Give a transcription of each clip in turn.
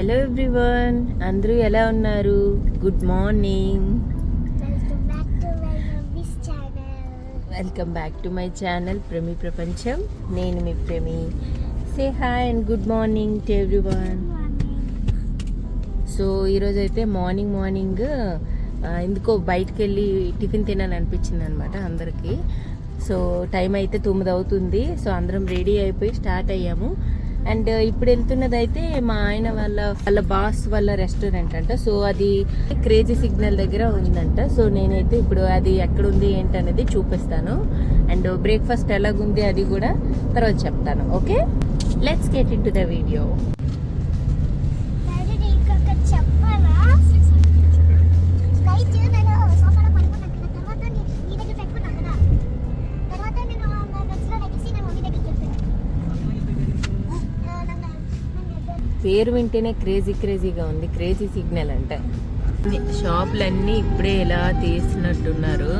Hello everyone అందరూ ఎలా ఉన్నారు? Good morning welcome back to my. Channel Premi Prapancham నేను మీ Premi say hi and good morning to everyone so ఈరోజు అయితే morning morning ఎందుకో బయటికి వెళ్ళి టిఫిన్ తినాలని అనిపించింది అనమాట అందరికీ. సో టైం అయితే తొమ్మిది అవుతుంది. సో అందరం రెడీ అయిపోయి స్టార్ట్ అయ్యాము. అండ్ ఇప్పుడు వెళ్తున్నది అయితే మా ఆయన వాళ్ళ వాళ్ళ బాస్ వాళ్ళ రెస్టారెంట్ అంట. సో అది క్రేజీ సిగ్నల్ దగ్గర ఉందంట. సో నేనైతే ఇప్పుడు అది ఎక్కడ ఉంది ఏంటనేది చూపిస్తాను. అండ్ బ్రేక్ఫాస్ట్ ఎలాగుంది అది కూడా తర్వాత చెప్తాను. Okay let's get into the video Daddy, నీకు ఒకటి చెప్పాలా? Night నేను సోఫాలో పడుకున్నాను కదా, తర్వాత నీ- నీ దగ్గర పెట్టుకున్నాను కదా. తర్వాత నేను నా బెడ్స్లో లెగిసి నా మమ్మీ దగ్గరికి వెళ్ళిపోయాను. ఆ, నన్ను- నన్ను పేరు వింటేనే క్రేజీ క్రేజీగా ఉంది క్రేజీ సిగ్నల్ అంటే. షాపులన్నీ ఇప్పుడే ఇలా తీసినట్టున్నారు.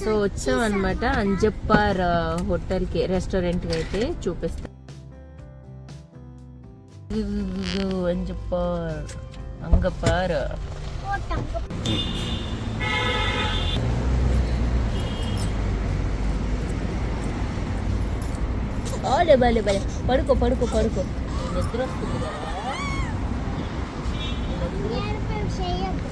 సో వచ్చాం అనమాట అంజప్పార్ హోటల్కి రెస్టారెంట్కి అయితే చూపిస్తా. అంజప్పార్ అంగపార్. భలే భలే భలే పడుకో పడుకో పడుకో నిద్ర వస్తుంది కదా నేర్పం చేయొద్దు.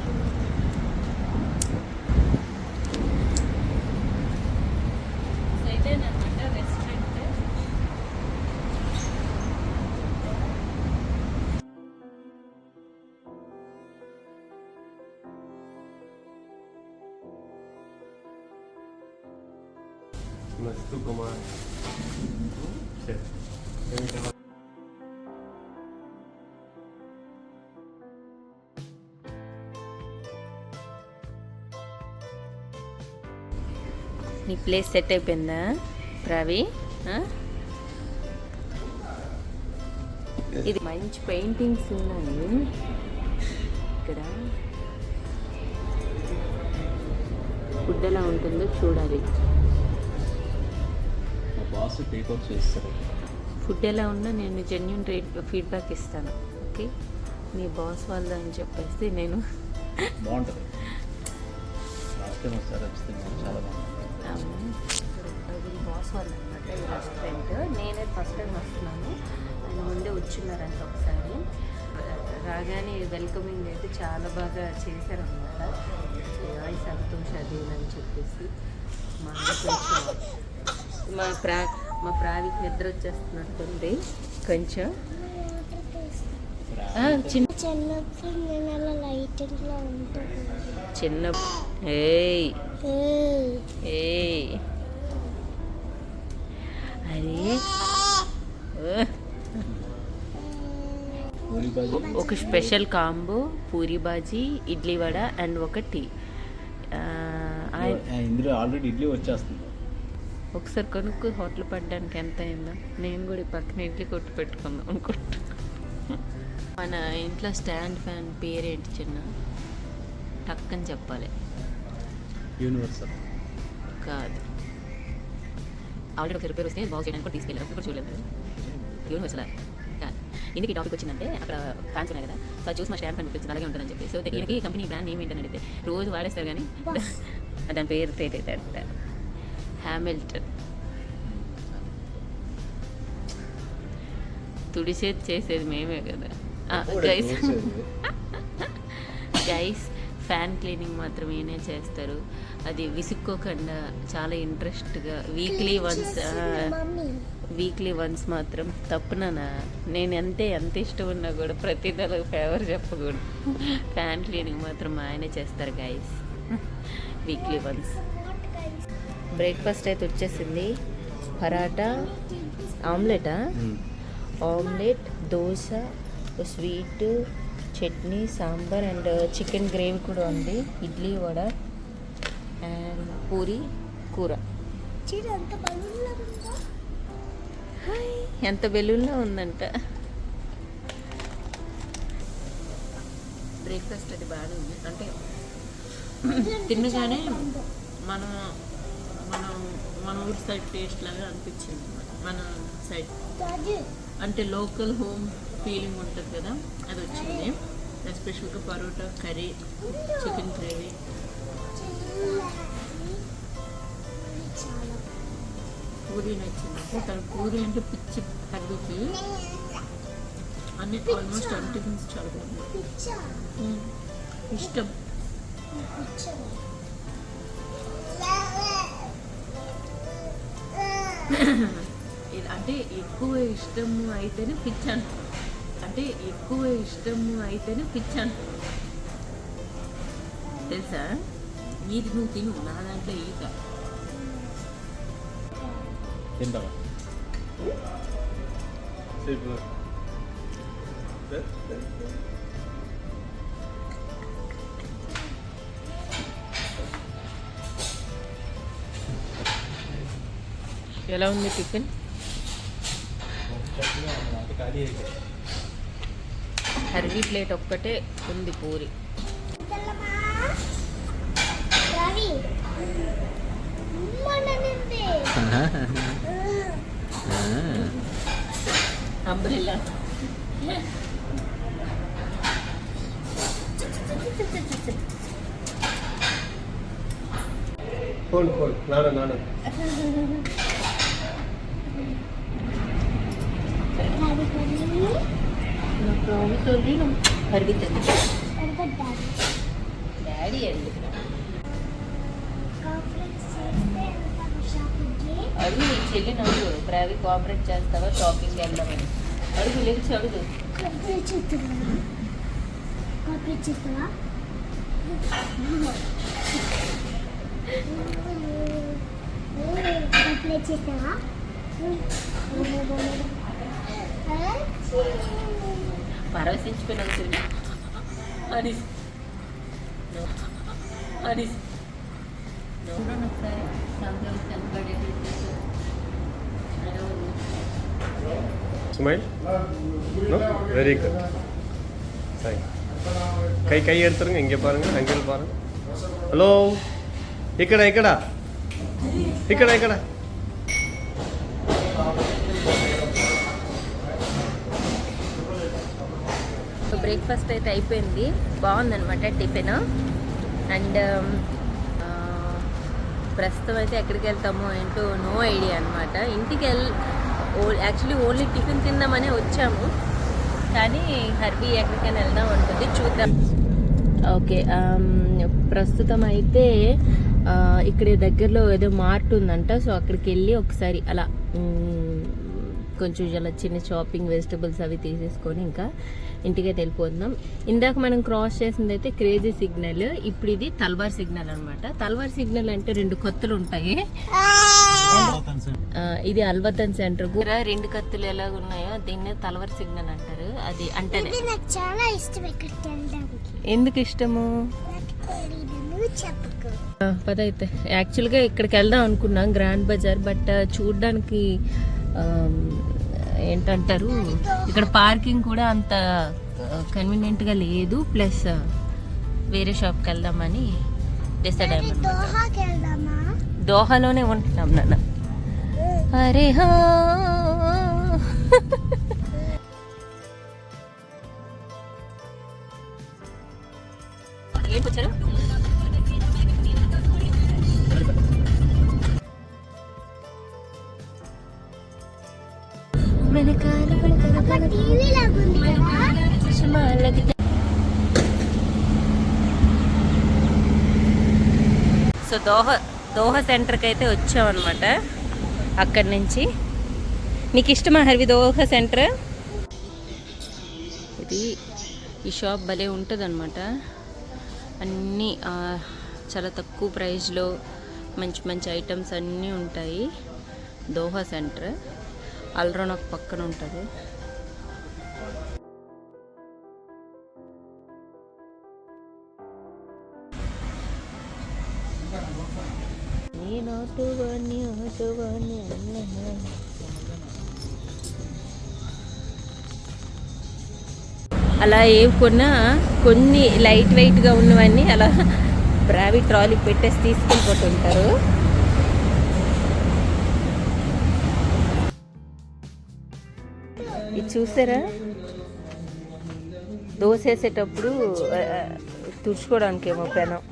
ఇదేనమాట నీ ప్లేస్ సెట్ అయిపోయిందా రవి ఇది మంచి పెయింటింగ్స్ ఉన్నాయి. ఇక్కడ. ఫుడ్ ఎలా ఉంటుందో చూడాలి. బాస్ టేక్అవుట్ చేస్తారు. ఫుడ్ ఎలా ఉన్నా నేను జెన్యున్ రేట్ ఫీడ్బ్యాక్ ఇస్తాను. ఓకే మీ బాస్ వాళ్ళు అని చెప్పేసి నేను బాగుంటుంది. లాస్ట్ టైం ఒకసారి వస్తే చాలా బాగుంటుంది బాస్ వాళ్ళు అనమాట ఈ రెస్టారెంట్ నేనే ఫస్ట్ టైం వస్తున్నాను. ఆయన ముందే వచ్చిన్నారంట ఒకసారి. రాగానే వెల్కమింగ్ అయితే చాలా బాగా చేశారనమాట సంతోష్ అది అని చెప్పేసి. మా కొంచెం మా ప్రా మా ప్రావికి నిద్ర వచ్చేస్తున్నట్టుంది కొంచెం. ఆ, చిన్న చిన్న ఏయ్. ఏయ్. అరే. ఒక special combo puri bhaji idli vada and ఒక టీ. ఇందులో ఆల్రెడీ ఇడ్లీ వచ్చేస్తుంది. ఒకసారి కొనుక్కు హోటల్ పడ్డానికి ఎంత అయిందో. నేను కూడా ఈ పక్కన ఇడ్లీ కొట్టు పెట్టుకుందాం అనుకుంటా మన ఇంట్లో స్టాండ్ ఫ్యాన్ పేరేంటి చిన్న? టక్కని చెప్పాలి. యూనివర్సల్. కాదు. ఆల్రెడీ ఒక రిపేర్ వస్తే బాగు చేయడానికి కూడా తీసుకెళ్ళారు అప్పుడు చూడలేదు. యూనివర్సల్? కాదు. ఎందుకు ఈ టాపిక్ వచ్చిందంటే అక్కడ ఫ్యాన్స్ ఉన్నాయి కదా. సో అది చూసి మా స్టాంప్ అనిపించింది అలాగే ఉంటుందని చెప్పి. సో దీనికి కంపెనీ బ్రాండ్ నేమ్ ఏంటని అడిగితే రోజు వాడేస్తారు కానీ దాని పేరు తెలియదు హ్యామిల్టన్. తుడిచేది చేసేది మేమే కదా. గైస్ గైస్ ఫ్యాన్ క్లీనింగ్ మాత్రం ఈయనే చేస్తారు. అది విసుక్కోకుండా చాలా ఇంట్రెస్ట్గా వీక్లీ వన్స్ వీక్లీ వన్స్ మాత్రం తప్పునా నేను అంతే ఎంత ఇష్టం ఉన్నా కూడా ప్రతి నెల ఫేవర్ చెప్పకూడదు. ఫ్యాన్ క్లీనింగ్ మాత్రం ఆయనే చేస్తారు గైస్ వీక్లీ వన్స్ బ్రేక్ఫాస్ట్ అయితే వచ్చేసింది. Paratha ఆమ్లెటా? Omelette dosa sweet chutney sambar and chicken gravy కూడా ఉంది. ఇడ్లీ వడ అండ్ పూరి కూర. ఎంత బెలూన్లో ఉందంట. బ్రేక్ఫాస్ట్ అది బాగానే ఉంది. అంటే తినగానే మన ఊరి సైడ్ టేస్ట్ లాగా అనిపించింది. మన సైడ్. అంటే లోకల్ హోమ్ ఫీలింగ్ ఉంటుంది కదా అది వచ్చింది. ఎస్పెషల్గా parotta curry chicken gravy puri నచ్చింది. తన పూరి అంటే పిచ్చి హర్బీకి అన్ని ఆల్మోస్ట్ అన్ని టిఫిన్స్ చాలా బాగుంది. ఇష్టం. అంటే ఎక్కువ ఇష్టము అయితేనే పిచ్చాను. అంటే ఎక్కువ ఇష్టము అయితేనే పిచ్చాను. తెలుసా? నీది నువ్వు తిను నా దాంట్లో ఈత తింటావా? ఎలా ఉంది టిఫిన్? ఖాళీ అయిపోయింది హర్వీ ప్లేట్ ఒక్కటే ఉంది పూరి. రవి ఉమ్మననింది అంబ్రెల్లా. ఫోన్ ఫోన్ నాన్న నాన్న రవి కొన్ని నాకు పరిగెత్తుంది డాడీ అండి అడుగు నీ చెల్లి నవ్వు ప్రావి కోఆపరేట్ చేస్తావా షాపింగ్ వెళ్దామని అడుగు లేచి అడుగు కంప్లీట్ చేస్తావా? కంప్లీట్ చేస్తావా పరవశించిపోయిన చెల్లి అది అది చూడండి ఒకసారి సంతలో కనపడేది స్మైల్ வெரி குட் சரி கை கை எடுத்துருங்க இங்கே பாருங்க அங்கிள் பாருங்க ஹலோ இக்கடா இக்கடா இக்கடா இக்கடா so breakfast అయితే అయిపోయింది. బాగుందనమాట టిఫిన్. అండ్ um, ప్రస్తుతం అయితే ఎక్కడికి వెళ్తామో ఏంటో నో ఐడియా అనమాట ఇంటికి వెళ్ యాక్చువల్లీ ఓన్లీ టిఫిన్ తిందామనే వచ్చాము. కానీ హర్బీ ఎక్కడికైనా వెళ్దాం అనుకుంది. చూద్దాం. ఓకే um, ప్రస్తుతం అయితే ఇక్కడ దగ్గరలో ఏదో మార్ట్ ఉందంట. సో అక్కడికి వెళ్ళి ఒకసారి అలా కొంచెం ఇలా చిన్న షాపింగ్ వెజిటబుల్స్ అవి తీసేసుకొని ఇంకా ఇంటికైతే వెళ్ళిపోతున్నాం. ఇందాక మనం క్రాస్ చేసింది అయితే క్రేజీ సిగ్నల్ ఇప్పుడు ఇది తల్వార్ సిగ్నల్ అన్నమాట. తల్వార్ సిగ్నల్ అంటే రెండు కత్తులు ఉంటాయి. ఇది అల్వతన్ సెంటర్ రెండు కత్తులు ఎలాగ ఉన్నాయో దీన్నే తల్వార్ సిగ్నల్ అంటారు. అది అంటే చాలా ఇష్టం ఎందుకు ఇష్టము? నాకు తెలియదు నువ్వు చెప్పుకో. ఆ, పద అయితే. యాక్చువల్గా ఇక్కడికి వెళ్దాం అనుకున్నాం గ్రాండ్ బజార్ బట్ చూడడానికి ఏంటంటారు? ఇక్కడ పార్కింగ్ కూడా అంత కన్వీనియంట్గా లేదు. ప్లస్ వేరే షాప్కి వెళ్దామని డిసైడ్ అయ్యామన్నమాట. దోహాలోనే ఉంటున్నాం నాన్న. అరే హా! ఏం వచ్చారు వెనకాల సో దోహ దోహ సెంటర్కి అయితే వచ్చామన్నమాట. అక్కడి నుంచి. నీకు ఇష్టమా హర్వి దోహ సెంటర్? ఇది ఈ షాప్ భలే ఉంటుంది అనమాట అన్నీ చాలా తక్కువ ప్రైస్లో మంచి మంచి ఐటమ్స్ అన్నీ ఉంటాయి. దోహ సెంటర్. అల్రోన్ ఒక పక్కన ఉంటుంది. నేను అలా ఏం కొన్నా కొన్ని లైట్ వెయిట్గా ఉన్నవన్నీ అలా బ్రావి ట్రాలీ పెట్టేసి తీసుకెళ్ళిపోతుంటారు. ఇది చూసారా దోశ వేసేటప్పుడు తుడుచుకోవడానికి ఏమో పెనం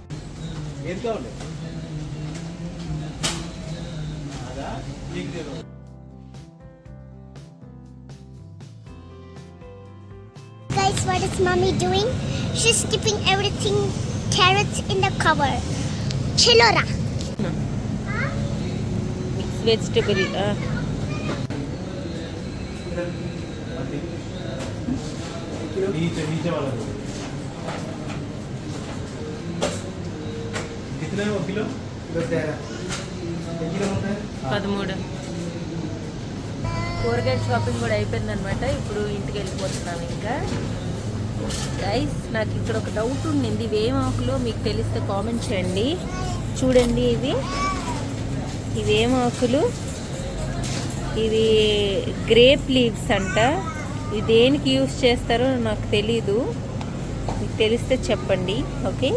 Guys, what is mommy doing? She's keeping everything carrots in the cover. Chilora. Mix vegetable नीचे नीचे वाला दो कितने है वो किलो किलो तेरह एक किलो होता है పదమూడు కూరగాయల షాపింగ్ కూడా అయిపోయింది అనమాట ఇప్పుడు ఇంటికి వెళ్ళిపోతున్నాం ఇంకా గైస్ నాకు ఇక్కడ ఒక డౌట్ ఉండింది ఇవి ఏం ఆకులో మీకు తెలిస్తే కామెంట్ చేయండి చూడండి ఇవి ఇవి ఏం ఆకులు ఇవి గ్రేప్ లీవ్స్ అంట ఇది దేనికి యూస్ చేస్తారో నాకు తెలీదు. మీకు తెలిస్తే చెప్పండి ఓకే?